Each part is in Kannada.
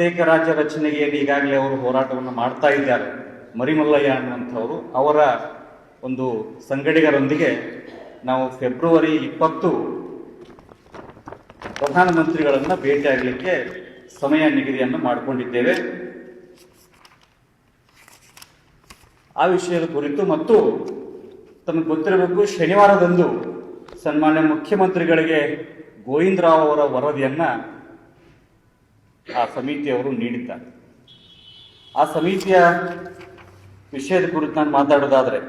ಪ್ರತ್ಯೇಕ ರಾಜ್ಯ ರಚನೆಗೆ ಈಗಾಗಲೇ ಅವರು ಹೋರಾಟವನ್ನು ಮಾಡ್ತಾ ಇದ್ದಾರೆ. ಮರಿಮಲ್ಲಯ್ಯ ಅನ್ನುವಂಥವರು ಅವರ ಒಂದು ಸಂಗಡಿಗರೊಂದಿಗೆ ನಾವು ಫೆಬ್ರವರಿ ಇಪ್ಪತ್ತು ಪ್ರಧಾನಮಂತ್ರಿಗಳನ್ನು ಭೇಟಿಯಾಗಲಿಕ್ಕೆ ಸಮಯ ನಿಗದಿಯನ್ನು ಮಾಡಿಕೊಂಡಿದ್ದೇವೆ. ಆ ವಿಷಯದ ಕುರಿತು ಮತ್ತು ತಮಗೆ ಗೊತ್ತಿರಬೇಕು, ಶನಿವಾರದಂದು ಸನ್ಮಾನ್ಯ ಮುಖ್ಯಮಂತ್ರಿಗಳಿಗೆ ಗೋವಿಂದರಾವ್ ಅವರ ವರದಿಯನ್ನ ಆ ಸಮಿತಿಯವರು ನೀಡಿದ್ದಾರೆ. ಆ ಸಮಿತಿಯ ವಿಷಯದ ಕುರಿತು ನಾನು ಮಾತಾಡೋದಾದರೆ,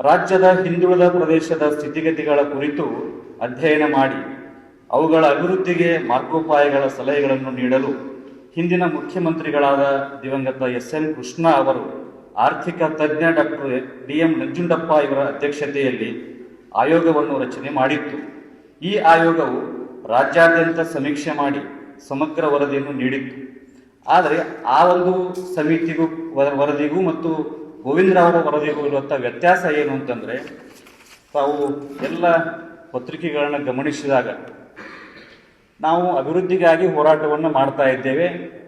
ರಾಜ್ಯದ ಹಿಂದುಳಿದ ಪ್ರದೇಶದ ಸ್ಥಿತಿಗತಿಗಳ ಕುರಿತು ಅಧ್ಯಯನ ಮಾಡಿ, ಅವುಗಳ ಅಭಿವೃದ್ಧಿಗೆ ಮಾರ್ಗೋಪಾಯಗಳ ಸಲಹೆಗಳನ್ನು ನೀಡಲು ಹಿಂದಿನ ಮುಖ್ಯಮಂತ್ರಿಗಳಾದ ದಿವಂಗತ ಎಸ್ ಎನ್ ಕೃಷ್ಣ ಅವರು ಆರ್ಥಿಕ ತಜ್ಞ ಡಾಕ್ಟರ್ ಡಿ ಎಂ ನಂಜುಂಡಪ್ಪ ಇವರ ಅಧ್ಯಕ್ಷತೆಯಲ್ಲಿ ಆಯೋಗವನ್ನು ರಚನೆ ಮಾಡಿತ್ತು. ಈ ಆಯೋಗವು ರಾಜ್ಯಾದ್ಯಂತ ಸಮೀಕ್ಷೆ ಮಾಡಿ ಸಮಗ್ರ ವರದಿಯನ್ನು ನೀಡಿತ್ತು. ಆದರೆ ಆ ಒಂದು ಸಮಿತಿಗೂ ವರ- ವರದಿಗೂ ಮತ್ತು ಗೋವಿಂದರಾವ್ ಅವರ ವರದಿಗೂ ಇರುವಂಥ ವ್ಯತ್ಯಾಸ ಏನು ಅಂತಂದ್ರೆ, ತಾವು ಎಲ್ಲ ಪತ್ರಿಕೆಗಳನ್ನು ಗಮನಿಸಿದಾಗ ನಾವು ಅಭಿವೃದ್ಧಿಗಾಗಿ ಹೋರಾಟವನ್ನು ಮಾಡ್ತಾ ಇದ್ದೇವೆ.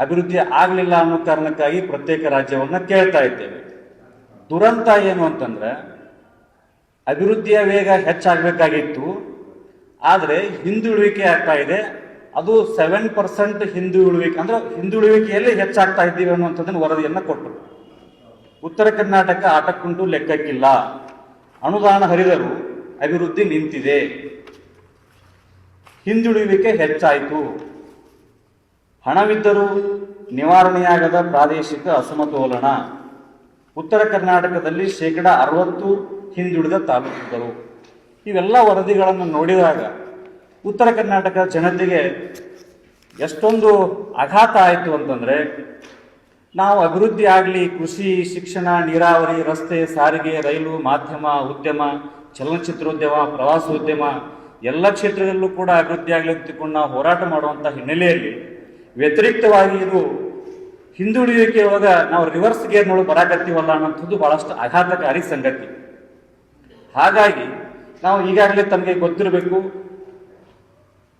ಅಭಿವೃದ್ಧಿ ಆಗಲಿಲ್ಲ ಅನ್ನೋ ಕಾರಣಕ್ಕಾಗಿ ಪ್ರತ್ಯೇಕ ರಾಜ್ಯವನ್ನು ಕೇಳ್ತಾ ಇದ್ದೇವೆ. ದುರಂತ ಏನು ಅಂತಂದ್ರೆ, ಅಭಿವೃದ್ಧಿಯ ವೇಗ ಹೆಚ್ಚಾಗಬೇಕಾಗಿತ್ತು. ಆದರೆ ಹಿಂದುಳುವಿಕೆ ಆಗ್ತಾ ಇದೆ. ಅದು ಸೆವೆನ್ ಪರ್ಸೆಂಟ್ ಹಿಂದುಳುವಿಕೆ ಅಂದ್ರೆ ಹಿಂದುಳುವಿಕೆಯಲ್ಲಿ ಹೆಚ್ಚಾಗ್ತಾ ಇದ್ದೀವಿ ಅನ್ನುವಂಥದ್ದನ್ನು ವರದಿಯನ್ನ ಕೊಟ್ಟರು ಉತ್ತರ ಕರ್ನಾಟಕ ಆಟಕ್ಕುಂಟು ಲೆಕ್ಕಕ್ಕಿಲ್ಲ. ಅನುದಾನ ಹರಿದರೂ ಅಭಿವೃದ್ಧಿ ನಿಂತಿದೆ. ಹಿಂದುಳಿಯುವಿಕೆ ಹೆಚ್ಚಾಯಿತು. ಹಣವಿದ್ದರೂ ನಿವಾರಣೆಯಾಗದ ಪ್ರಾದೇಶಿಕ ಅಸಮತೋಲನ. ಉತ್ತರ ಕರ್ನಾಟಕದಲ್ಲಿ ಶೇಕಡ ಅರವತ್ತು ಹಿಂದುಳಿದ ತಾಲೂಕುಗಳು. ಇವೆಲ್ಲ ವರದಿಗಳನ್ನು ನೋಡಿದಾಗ ಉತ್ತರ ಕರ್ನಾಟಕ ಜನತೆಗೆ ಎಷ್ಟೊಂದು ಆಘಾತ ಆಯಿತು ಅಂತಂದರೆ, ನಾವು ಅಭಿವೃದ್ಧಿ ಆಗಲಿ, ಕೃಷಿ, ಶಿಕ್ಷಣ, ನೀರಾವರಿ, ರಸ್ತೆ, ಸಾರಿಗೆ, ರೈಲು, ಮಾಧ್ಯಮ, ಉದ್ಯಮ, ಚಲನಚಿತ್ರೋದ್ಯಮ, ಪ್ರವಾಸೋದ್ಯಮ, ಎಲ್ಲ ಕ್ಷೇತ್ರದಲ್ಲೂ ಕೂಡ ಅಭಿವೃದ್ಧಿ ಆಗಲಿ ಅಂತ ತಿಳ್ಕೊಂಡು ನಾವು ಹೋರಾಟ ಮಾಡುವಂಥ ಹಿನ್ನೆಲೆಯಲ್ಲಿ ವ್ಯತಿರಿಕ್ತವಾಗಿ ಇದು ಹಿಂದುಳಿಯುವಿಕೆ ಇವಾಗ ನಾವು ರಿವರ್ಸ್ ಗೇರ್ನೊಳಗೆ ಬರಾಕತ್ತೀವಲ್ಲ ಅನ್ನೋಂಥದ್ದು ಬಹಳಷ್ಟು ಆಘಾತಕಾರಿ ಸಂಗತಿ. ಹಾಗಾಗಿ ನಾವು ಈಗಾಗಲೇ ತಮಗೆ ಗೊತ್ತಿರಬೇಕು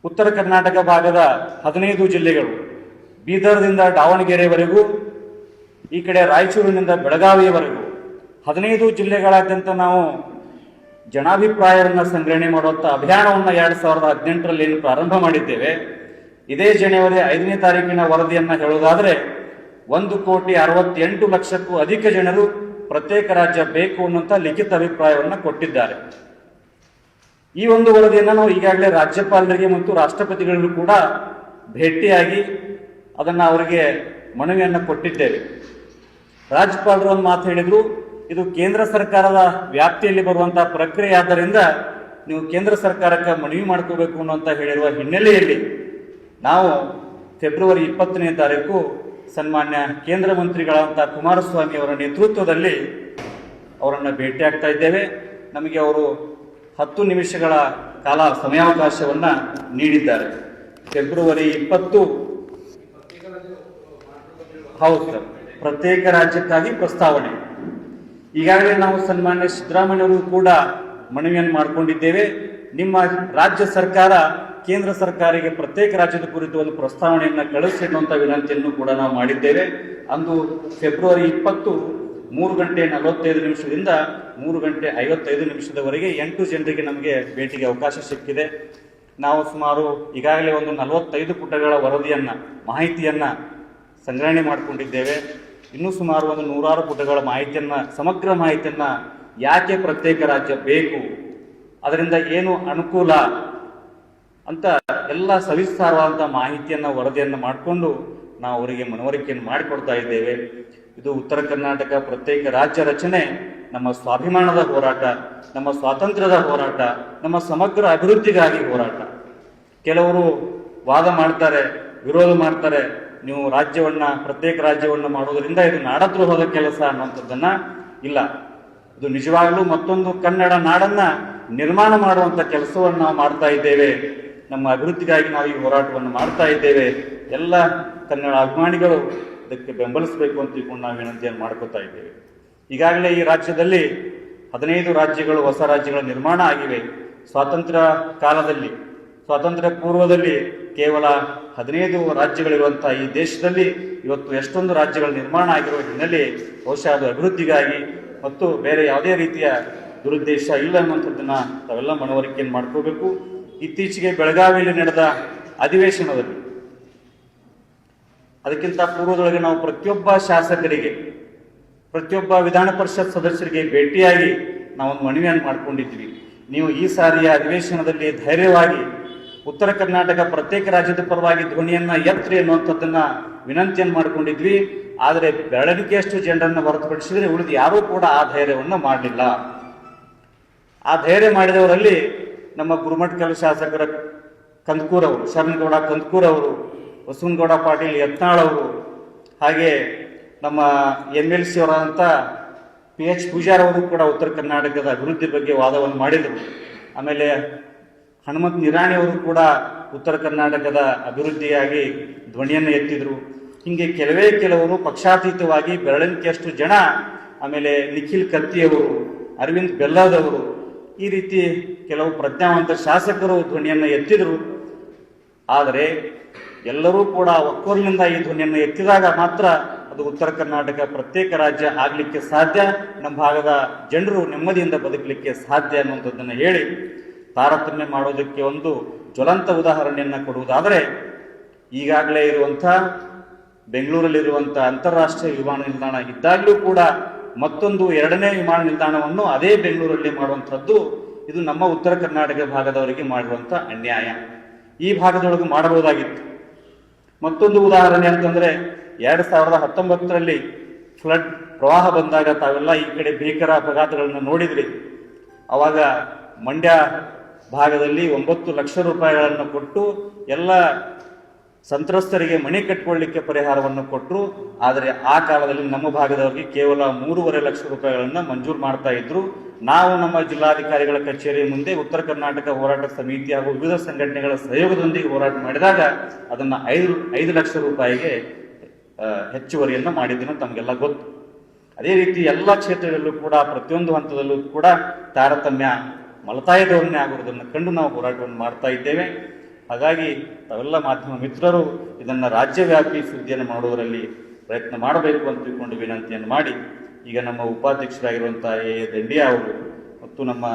ಉತ್ತರ ಕರ್ನಾಟಕ ಭಾಗದ ಹದಿನೈದು ಜಿಲ್ಲೆಗಳು. ಬೀದರ್ದಿಂದ ದಾವಣಗೆರೆವರೆಗೂ, ಈ ಕಡೆ ರಾಯಚೂರಿನಿಂದ ಬೆಳಗಾವಿಯವರೆಗೂ. ಹದಿನೈದು ಜಿಲ್ಲೆಗಳಾದ್ಯಂತ ನಾವು ಜನಾಭಿಪ್ರಾಯವನ್ನು ಸಂಗ್ರಹಣೆ ಮಾಡುವಂಥ ಅಭಿಯಾನವನ್ನು ಎರಡು ಸಾವಿರದ ಹದಿನೆಂಟರಲ್ಲಿ ಪ್ರಾರಂಭ ಮಾಡಿದ್ದೇವೆ. ಇದೇ ಜನವರಿ ಐದನೇ ತಾರೀಕಿನ ವರದಿಯನ್ನು ಹೇಳುವುದಾದರೆ, ಒಂದು ಕೋಟಿ ಅರವತ್ತೆಂಟು ಲಕ್ಷಕ್ಕೂ ಅಧಿಕ ಜನರು ಪ್ರತ್ಯೇಕ ರಾಜ್ಯ ಬೇಕು ಅನ್ನುವಂಥ ಲಿಖಿತ ಅಭಿಪ್ರಾಯವನ್ನು ಕೊಟ್ಟಿದ್ದಾರೆ. ಈ ಒಂದು ವರದಿಯನ್ನು ನಾವು ಈಗಾಗಲೇ ರಾಜ್ಯಪಾಲರಿಗೆ ಮತ್ತು ರಾಷ್ಟ್ರಪತಿಗಳಿಗೂ ಕೂಡ ಭೇಟಿಯಾಗಿ ಅದನ್ನು ಅವರಿಗೆ ಮನವಿಯನ್ನು ಕೊಟ್ಟಿದ್ದೇವೆ. ರಾಜ್ಯಪಾಲರು ಒಂದು ಮಾತು ಹೇಳಿದರು, ಇದು ಕೇಂದ್ರ ಸರ್ಕಾರದ ವ್ಯಾಪ್ತಿಯಲ್ಲಿ ಬರುವಂತಹ ಪ್ರಕ್ರಿಯೆ, ಆದ್ದರಿಂದ ನೀವು ಕೇಂದ್ರ ಸರ್ಕಾರಕ್ಕೆ ಮನವಿ ಮಾಡ್ಕೋಬೇಕು ಅನ್ನುವಂತ ಹೇಳಿರುವ ಹಿನ್ನೆಲೆಯಲ್ಲಿ ನಾವು ಫೆಬ್ರವರಿ ಇಪ್ಪತ್ತನೇ ತಾರೀಕು ಸನ್ಮಾನ್ಯ ಕೇಂದ್ರ ಮಂತ್ರಿಗಳಾದಂಥ ಕುಮಾರಸ್ವಾಮಿ ಅವರ ನೇತೃತ್ವದಲ್ಲಿ ಅವರನ್ನು ಭೇಟಿಯಾಗ್ತಾ ಇದ್ದೇವೆ. ನಮಗೆ ಅವರು ಹತ್ತು ನಿಮಿಷಗಳ ಕಾಲ ಸಮಯಾವಕಾಶವನ್ನ ನೀಡಿದ್ದಾರೆ. ಫೆಬ್ರವರಿ ಇಪ್ಪತ್ತು. ಹೌದು ಸರ್. ಪ್ರತ್ಯೇಕ ರಾಜ್ಯಕ್ಕಾಗಿ ಪ್ರಸ್ತಾವನೆ. ಈಗಾಗಲೇ ನಾವು ಸನ್ಮಾನ್ಯ ಸಿದ್ದರಾಮಯ್ಯವರು ಕೂಡ ಮನವಿಯನ್ನು ಮಾಡಿಕೊಂಡಿದ್ದೇವೆ. ನಿಮ್ಮ ರಾಜ್ಯ ಸರ್ಕಾರ ಕೇಂದ್ರ ಸರ್ಕಾರಕ್ಕೆ ಪ್ರತ್ಯೇಕ ರಾಜ್ಯದ ಕುರಿತು ಒಂದು ಪ್ರಸ್ತಾವನೆಯನ್ನು ಕಳಿಸಿಡುವಂಥ ವಿನಂತಿಯನ್ನು ಕೂಡ ನಾವು ಮಾಡಿದ್ದೇವೆ. ಅಂದು ಫೆಬ್ರವರಿ ಇಪ್ಪತ್ತು ಮೂರು ಗಂಟೆ ನಲವತ್ತೈದು ನಿಮಿಷದಿಂದ ಮೂರು ಗಂಟೆ ಐವತ್ತೈದು ನಿಮಿಷದವರೆಗೆ ಎಂಟು ಜನರಿಗೆ ನಮಗೆ ಭೇಟಿಗೆ ಅವಕಾಶ ಸಿಕ್ಕಿದೆ. ನಾವು ಸುಮಾರು ಈಗಾಗಲೇ ಒಂದು ನಲವತ್ತೈದು ಪುಟಗಳ ವರದಿಯನ್ನು, ಮಾಹಿತಿಯನ್ನು ಸಂಗ್ರಹಣೆ ಮಾಡಿಕೊಂಡಿದ್ದೇವೆ. ಇನ್ನೂ ಸುಮಾರು ಒಂದು ನೂರಾರು ಪುಟಗಳ ಮಾಹಿತಿಯನ್ನು, ಸಮಗ್ರ ಮಾಹಿತಿಯನ್ನು ಯಾಕೆ ಪ್ರತ್ಯೇಕ ರಾಜ್ಯ ಬೇಕು, ಅದರಿಂದ ಏನು ಅನುಕೂಲ ಅಂತ ಎಲ್ಲ ಸವಿಸ್ತಾರವಾದಂಥ ಮಾಹಿತಿಯನ್ನು, ವರದಿಯನ್ನು ಮಾಡಿಕೊಂಡು ನಾವು ಅವರಿಗೆ ಮನವರಿಕೆಯನ್ನು ಮಾಡಿಕೊಡ್ತಾ ಇದ್ದೇವೆ. ಇದು ಉತ್ತರ ಕರ್ನಾಟಕ ಪ್ರತ್ಯೇಕ ರಾಜ್ಯ ರಚನೆ. ನಮ್ಮ ಸ್ವಾಭಿಮಾನದ ಹೋರಾಟ, ನಮ್ಮ ಸ್ವಾತಂತ್ರ್ಯದ ಹೋರಾಟ, ನಮ್ಮ ಸಮಗ್ರ ಅಭಿವೃದ್ಧಿಗಾಗಿ ಹೋರಾಟ. ಕೆಲವರು ವಾದ ಮಾಡ್ತಾರೆ, ವಿರೋಧ ಮಾಡ್ತಾರೆ. ನೀವು ರಾಜ್ಯವನ್ನ, ಪ್ರತ್ಯೇಕ ರಾಜ್ಯವನ್ನ ಮಾಡೋದರಿಂದ ಇದು ನಾಡದ್ರೋಹದ ಕೆಲಸ ಅನ್ನುವಂಥದ್ದನ್ನ ಇಲ್ಲ. ಇದು ನಿಜವಾಗ್ಲೂ ಮತ್ತೊಂದು ಕನ್ನಡ ನಾಡನ್ನ ನಿರ್ಮಾಣ ಮಾಡುವಂತ ಕೆಲಸವನ್ನು ನಾವು ಮಾಡ್ತಾ ಇದ್ದೇವೆ. ನಮ್ಮ ಅಭಿವೃದ್ಧಿಗಾಗಿ ನಾವು ಈ ಹೋರಾಟವನ್ನು ಮಾಡ್ತಾ ಇದ್ದೇವೆ. ಎಲ್ಲ ಕನ್ನಡ ಅಭಿಮಾನಿಗಳು ಇದಕ್ಕೆ ಬೆಂಬಲಿಸಬೇಕು ಅಂತ ತಿಳ್ಕೊಂಡು ನಾವು ವಿನಂತಿಯನ್ನು ಮಾಡ್ಕೋತಾ ಇದ್ದೇವೆ. ಈಗಾಗಲೇ ಈ ರಾಜ್ಯದಲ್ಲಿ ಹದಿನೈದು ರಾಜ್ಯಗಳು, ಹೊಸ ರಾಜ್ಯಗಳ ನಿರ್ಮಾಣ ಆಗಿವೆ. ಸ್ವಾತಂತ್ರ್ಯ ಕಾಲದಲ್ಲಿ, ಸ್ವಾತಂತ್ರ್ಯ ಪೂರ್ವದಲ್ಲಿ ಕೇವಲ ಹದಿನೈದು ರಾಜ್ಯಗಳಿರುವಂತಹ ಈ ದೇಶದಲ್ಲಿ ಇವತ್ತು ಎಷ್ಟೊಂದು ರಾಜ್ಯಗಳ ನಿರ್ಮಾಣ ಆಗಿರುವ ಹಿನ್ನೆಲೆ ಬಹುಶಃ ಅದು ಅಭಿವೃದ್ಧಿಗಾಗಿ ಮತ್ತು ಬೇರೆ ಯಾವುದೇ ರೀತಿಯ ದುರುದ್ದೇಶ ಇಲ್ಲ ಅನ್ನುವಂಥದ್ದನ್ನ ತಾವೆಲ್ಲ ಮನವರಿಕೆಯನ್ನು ಮಾಡ್ಕೋಬೇಕು. ಇತ್ತೀಚೆಗೆ ಬೆಳಗಾವಿಯಲ್ಲಿ ನಡೆದ ಅಧಿವೇಶನದಲ್ಲಿ ಅದಕ್ಕಿಂತ ಪೂರ್ವದೊಳಗೆ ನಾವು ಪ್ರತಿಯೊಬ್ಬ ಶಾಸಕರಿಗೆ, ಪ್ರತಿಯೊಬ್ಬ ವಿಧಾನ ಪರಿಷತ್ ಸದಸ್ಯರಿಗೆ ಭೇಟಿಯಾಗಿ ನಾವೊಂದು ಮನವಿಯನ್ನು ಮಾಡಿಕೊಂಡಿದ್ವಿ ನೀವು ಈ ಸಾರಿಯ ಅಧಿವೇಶನದಲ್ಲಿ ಧೈರ್ಯವಾಗಿ ಉತ್ತರ ಕರ್ನಾಟಕ ಪ್ರತ್ಯೇಕ ರಾಜ್ಯದ ಪರವಾಗಿ ಧ್ವನಿಯನ್ನ ಎತ್ತರಿ ಅನ್ನುವಂಥದ್ದನ್ನ ವಿನಂತಿಯನ್ನು ಮಾಡಿಕೊಂಡಿದ್ವಿ. ಆದರೆ ಬೆಳವಣಿಗೆಯಷ್ಟು ಜನರನ್ನು ಹೊರತುಪಡಿಸಿದರೆ ಉಳಿದು ಯಾರೂ ಕೂಡ ಆ ಧೈರ್ಯವನ್ನು ಮಾಡಲಿಲ್ಲ. ಆ ಧೈರ್ಯ ಮಾಡಿದವರಲ್ಲಿ ನಮ್ಮ ಗುರುಮಠಕಲ್ ಶಾಸಕರ ಕಂದಕೂರ್ ಅವರು, ಶರಣಗೌಡ ಕಂದಕೂರ್ ಅವರು ಬಸವನಗೌಡ ಪಾಟೀಲ್ ಯತ್ನಾಳ್ ಅವರು, ಹಾಗೆ ನಮ್ಮ ಎಂ ಎಲ್ ಸಿ ಅವರಾದಂಥ ಪಿ ಎಚ್ ಪೂಜಾರ್ ಅವರು ಕೂಡ ಉತ್ತರ ಕರ್ನಾಟಕದ ಅಭಿವೃದ್ಧಿ ಬಗ್ಗೆ ವಾದವನ್ನು ಮಾಡಿದರು. ಆಮೇಲೆ ಹನುಮಂತ್ ನಿರಾಣಿ ಅವರು ಕೂಡ ಉತ್ತರ ಕರ್ನಾಟಕದ ಅಭಿವೃದ್ಧಿಯಾಗಿ ಧ್ವನಿಯನ್ನು ಎತ್ತಿದ್ರು. ಹಿಂಗೆ ಕೆಲವೇ ಕೆಲವರು ಪಕ್ಷಾತೀತವಾಗಿ ಬೆರಳಿಕೆಯಷ್ಟು ಜನ, ಆಮೇಲೆ ನಿಖಿಲ್ ಕತ್ತಿಯವರು ಅರವಿಂದ್ ಬೆಲ್ಲದವರು ಈ ರೀತಿ ಕೆಲವು ಪ್ರಜ್ಞಾವಂತ ಶಾಸಕರು ಧ್ವನಿಯನ್ನು ಎತ್ತಿದ್ರು. ಆದರೆ ಎಲ್ಲರೂ ಕೂಡ ಒಕ್ಕೊರಲಿನಿಂದ ಈ ಧ್ವನಿಯನ್ನು ಎತ್ತಿದಾಗ ಮಾತ್ರ ಅದು ಉತ್ತರ ಕರ್ನಾಟಕ ಪ್ರತ್ಯೇಕ ರಾಜ್ಯ ಆಗಲಿಕ್ಕೆ ಸಾಧ್ಯ. ನಮ್ಮ ಭಾಗದ ಜನರು ನೆಮ್ಮದಿಯಿಂದ ಬದುಕಲಿಕ್ಕೆ ಸಾಧ್ಯ ಅನ್ನುವಂಥದ್ದನ್ನು ಹೇಳಿ ತಾರತಮ್ಯ ಮಾಡೋದಕ್ಕೆ ಒಂದು ಜ್ವಲಂತ ಉದಾಹರಣೆಯನ್ನು ಕೊಡುವುದಾದರೆ, ಈಗಾಗಲೇ ಇರುವಂಥ ಬೆಂಗಳೂರಲ್ಲಿರುವಂಥ ಅಂತಾರಾಷ್ಟ್ರೀಯ ವಿಮಾನ ನಿಲ್ದಾಣ ಇದ್ದಾಗಲೂ ಕೂಡ ಮತ್ತೊಂದು ಎರಡನೇ ವಿಮಾನ ನಿಲ್ದಾಣವನ್ನು ಅದೇ ಬೆಂಗಳೂರಲ್ಲಿ ಮಾಡುವಂಥದ್ದು ಇದು ನಮ್ಮ ಉತ್ತರ ಕರ್ನಾಟಕ ಭಾಗದವರಿಗೆ ಮಾಡಿರುವಂಥ ಅನ್ಯಾಯ. ಈ ಭಾಗದೊಳಗೆ ಮಾಡಬಹುದಾಗಿತ್ತು. ಮತ್ತೊಂದು ಉದಾಹರಣೆ ಅಂತಂದ್ರೆ ಎರಡ್ ಸಾವಿರದ ಹತ್ತೊಂಬತ್ತರಲ್ಲಿ ಫ್ಲಡ್ ಪ್ರವಾಹ ಬಂದಾಗ ತಾವೆಲ್ಲ ಈ ಕಡೆ ಭೀಕರ ಅಪಘಾತಗಳನ್ನು ನೋಡಿದ್ರಿ. ಅವಾಗ ಮಂಡ್ಯ ಭಾಗದಲ್ಲಿ ಒಂಬತ್ತು ಲಕ್ಷ ರೂಪಾಯಿಗಳನ್ನು ಕೊಟ್ಟು ಎಲ್ಲ ಸಂತ್ರಸ್ತರಿಗೆ ಮನೆ ಕಟ್ಕೊಳ್ಳಿಕ್ಕೆ ಪರಿಹಾರವನ್ನು ಕೊಟ್ಟರು ಆದರೆ ಆ ಕಾಲದಲ್ಲಿ ನಮ್ಮ ಭಾಗದವರಿಗೆ ಕೇವಲ ಮೂರುವರೆ ಲಕ್ಷ ರೂಪಾಯಿಗಳನ್ನು ಮಂಜೂರು ಮಾಡ್ತಾ ಇದ್ರು. ನಾವು ನಮ್ಮ ಜಿಲ್ಲಾಧಿಕಾರಿಗಳ ಕಚೇರಿ ಮುಂದೆ ಉತ್ತರ ಕರ್ನಾಟಕ ಹೋರಾಟ ಸಮಿತಿ ಹಾಗೂ ವಿವಿಧ ಸಂಘಟನೆಗಳ ಸಹಯೋಗದೊಂದಿಗೆ ಹೋರಾಟ ಮಾಡಿದಾಗ ಅದನ್ನ ಐದು ಐದು ಲಕ್ಷ ರೂಪಾಯಿಗೆ ಹೆಚ್ಚುವರಿಯನ್ನು ಮಾಡಿದ್ದನ್ನು ತಮಗೆಲ್ಲ ಗೊತ್ತು. ಅದೇ ರೀತಿ ಎಲ್ಲ ಕ್ಷೇತ್ರಗಳಲ್ಲೂ ಕೂಡ, ಪ್ರತಿಯೊಂದು ಹಂತದಲ್ಲೂ ಕೂಡ ತಾರತಮ್ಯ ಮಲತಾಯ ಧೋರಣೆ ಆಗುವುದನ್ನು ಕಂಡು ನಾವು ಹೋರಾಟವನ್ನು ಮಾಡ್ತಾ ಇದ್ದೇವೆ. ಹಾಗಾಗಿ ತಾವೆಲ್ಲ ಮಾಧ್ಯಮ ಮಿತ್ರರು ಇದನ್ನು ರಾಜ್ಯವ್ಯಾಪಿ ಸುದ್ದಿಯನ್ನು ಮಾಡುವುದರಲ್ಲಿ ಪ್ರಯತ್ನ ಮಾಡಬೇಕು ಅಂತ ತಿಳ್ಕೊಂಡು ವಿನಂತಿಯನ್ನು ಮಾಡಿ. ಈಗ ನಮ್ಮ ಉಪಾಧ್ಯಕ್ಷರಾಗಿರುವಂತಹ ಎ ದಂಡಿಯಾ ಅವರು ಮತ್ತು ನಮ್ಮ